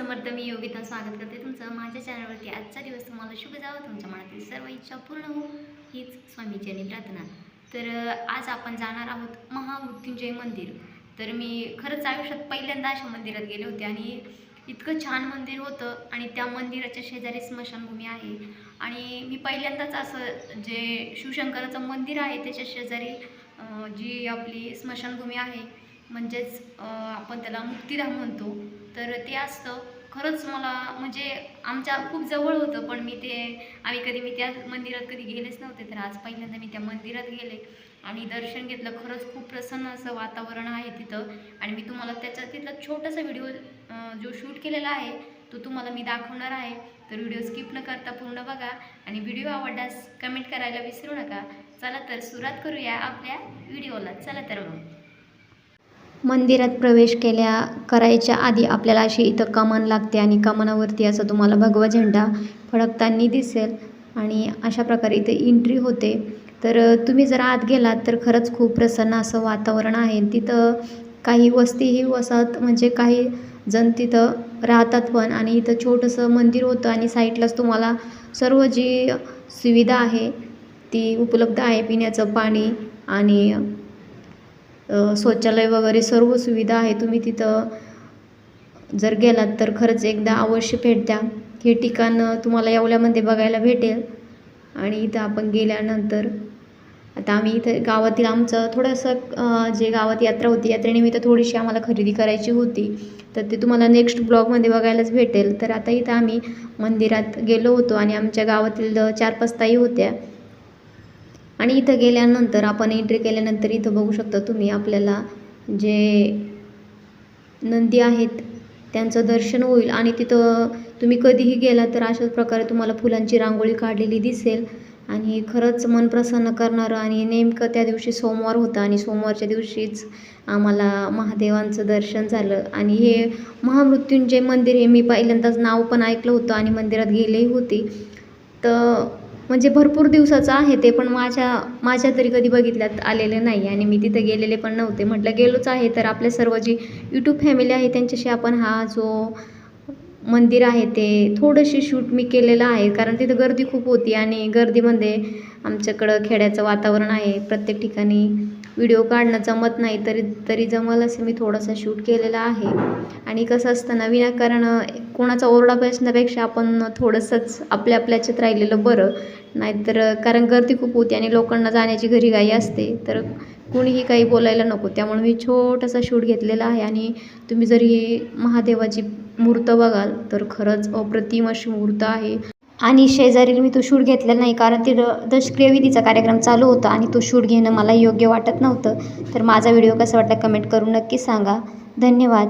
समर्थ मी योगिता स्वागत करते तुमचं. माझ्या चॅनलवरती आजचा दिवस तुम्हाला शुभ जावं. तुमच्या मनातील सर्व इच्छा पूर्ण हो हीच स्वामीचरणी प्रार्थना. तर आज आपण जाणार आहोत महामृत्युंजय मंदिर. तर मी खरंच आयुष्यात पहिल्यांदा अशा मंदिरात गेले होते आणि इतकं छान मंदिर होतं आणि त्या मंदिराच्या शेजारी स्मशानभूमी आहे. आणि मी पहिल्यांदाच असं जे शिवशंकराचं मंदिर आहे त्याच्या शेजारी जी आपली स्मशानभूमी आहे म्हणजेच आपण त्याला मुक्तिधाम म्हणतो. तर ते असतं. खरंच मला म्हणजे आमच्या खूप जवळ होतं पण मी ते आम्ही कधी मी त्या मंदिरात कधी गेलेच नव्हते तर आज पहिल्यांदा मी त्या मंदिरात गेले. आणि दर्शन घेतलं. खरंच खूप प्रसन्न असं वातावरण आहे तिथं. आणि मी तुम्हाला त्याचा तिथला छोटासा व्हिडिओ जो शूट केलेला आहे तो तुम्हाला मी दाखवणार आहे. तर व्हिडिओ स्किप न करता पूर्ण बघा. आणि व्हिडिओ आवडल्यास कमेंट करायला विसरू नका. चला तर सुरुवात करूया आपल्या व्हिडिओला. चला तर मग. मंदिरात प्रवेश केल्या करायच्या आधी आपल्याला अशी इथं कमान लागते आणि कमानावरती असं तुम्हाला भगवा झेंडा फडकताना दिसेल. आणि अशा प्रकारे इथे एंट्री होते. तर तुम्ही जर आत गेलात तर खरंच खूप प्रसन्न असं वातावरण आहे. तिथं काही वस्तीही वसाहत म्हणजे काही जण तिथं राहतात पण आणि इथं छोटंसं मंदिर होतं आणि साईडलाच तुम्हाला सर्व जी सुविधा आहे ती उपलब्ध आहे पिण्याचं पाणी आणि शौचालय वगैरे सर्व सुविधा आहे तुम्ही तिथं जर गेलात तर खरंच एकदा अवश्य भेट द्या. हे ठिकाण तुम्हाला येवल्यामध्ये बघायला भेटेल. आणि इथं आपण गेल्यानंतर आता आम्ही इथं गावातील आमचं थोडंसं जे गावात यात्रा होती यात्रेनिमित्त थोडीशी आम्हाला खरेदी करायची होती. तर ते तुम्हाला नेक्स्ट ब्लॉगमध्ये बघायलाच भेटेल. तर आता इथं आम्ही मंदिरात गेलो होतो आणि आमच्या गावातील चार पाच ताई होत्या. आणि इथं गेल्यानंतर आपण एंट्री केल्यानंतर इथं बघू शकता तुम्ही आपल्याला जे नंदी आहेत त्यांचं दर्शन होईल. आणि तिथं तुम्ही कधीही गेला तर अशाच प्रकारे तुम्हाला फुलांची रांगोळी काढलेली दिसेल. आणि खरंच मन प्रसन्न करणारं आणि नेमकं त्या दिवशी सोमवार होता आणि सोमवारच्या दिवशीच आम्हाला महादेवांचं दर्शन झालं. आणि हे महामृत्युंजय मंदिर हे मी पहिल्यांदाच नाव पण ऐकलं होतं आणि मंदिरात गेलेही होती. तर म्हणजे भरपूर दिवसाचं आहे ते पण माझ्या माझ्या तरी कधी बघितल्यात आलेले नाही आणि मी तिथे गेलेले पण नव्हते. म्हटलं गेलोच आहे तर आपल्या सर्व जी यूट्यूब फॅमिली आहे त्यांच्याशी आपण हा जो मंदिर आहे ते थोडंशी शूट मी केलेलं आहे. कारण तिथं गर्दी खूप होती आणि गर्दीमध्ये आमच्याकडं खेड्याचं वातावरण आहे प्रत्येक ठिकाणी. व्हिडिओ काढणं जमत नाही तरी तरी जमल असं मी थोडासा शूट केलेला आहे. आणि कसं असतं ना विनाकारण कोणाचा ओरडा बसण्यापेक्षा आपण थोडंसंच आपल्या आपल्याच्यात राहिलेलं बरं. नाहीतर कारण गर्दी खूप होती आणि लोकांना जाण्याची घरी घाई असते. तर कुणीही काही बोलायला नको. त्यामुळे मी छोटासा शूट घेतलेला आहे आणि तुम्ही जर ही महादेवाची मूर्त बघाल तर खरंच अप्रतिम अशी मूर्त आहे. आणि शेजारील मी तो शूट घेतलेला नाही कारण ती दशक्रियविधीचा कार्यक्रम चालू होता आणि तो शूट घेणं मला योग्य वाटत नव्हतं. तर माझा व्हिडिओ कसा वाटला कमेंट करून नक्की सांगा. धन्यवाद.